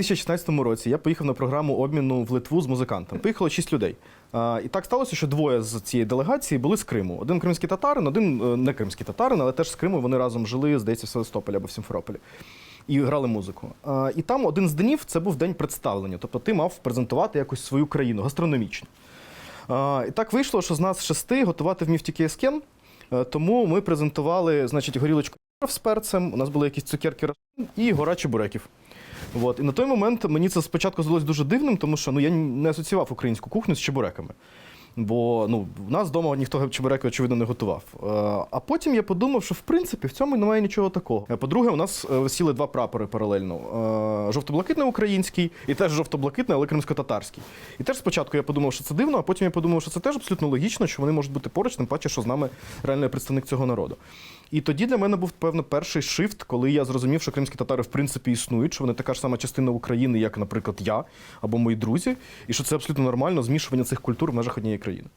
2016 році я поїхав на програму обміну в Литву з музикантами. Поїхало шість людей. І так сталося, що двоє з цієї делегації були з Криму. Один кримський татарин, один е, не кримський татарин, але теж з Криму. Вони разом жили, здається, в Севастополі або в Сімферополі. І грали музику. І там один з днів це був день представлення. Тобто ти мав презентувати якусь свою країну гастрономічно. І так вийшло, що з нас шести готувати вмів тільки Ескен. Тому ми презентували, значить, горілочку з перцем, у нас були якісь цукерки і гора чебуреків. От. І на той момент мені це спочатку здалось дуже дивним, тому що ну, я не асоціював українську кухню з чебуреками. Бо ну, в нас вдома ніхто чебуреки, очевидно, не готував. Е, А потім я подумав, що в принципі в цьому немає нічого такого. Е, По-друге, у нас е, висіли два прапори паралельно: жовто-блакитний український і теж жовто-блакитний, але кримсько-татарський. І теж спочатку я подумав, що це дивно, а потім я подумав, що це теж абсолютно логічно, що вони можуть бути поруч, тим паче, що з нами реальний представник цього народу. І тоді для мене був певно перший шифт, коли я зрозумів, що кримські татари в принципі існують, що вони така ж сама частина України, як, наприклад, я або мої друзі, і що це абсолютно нормально змішування цих культур в межах однієї країни.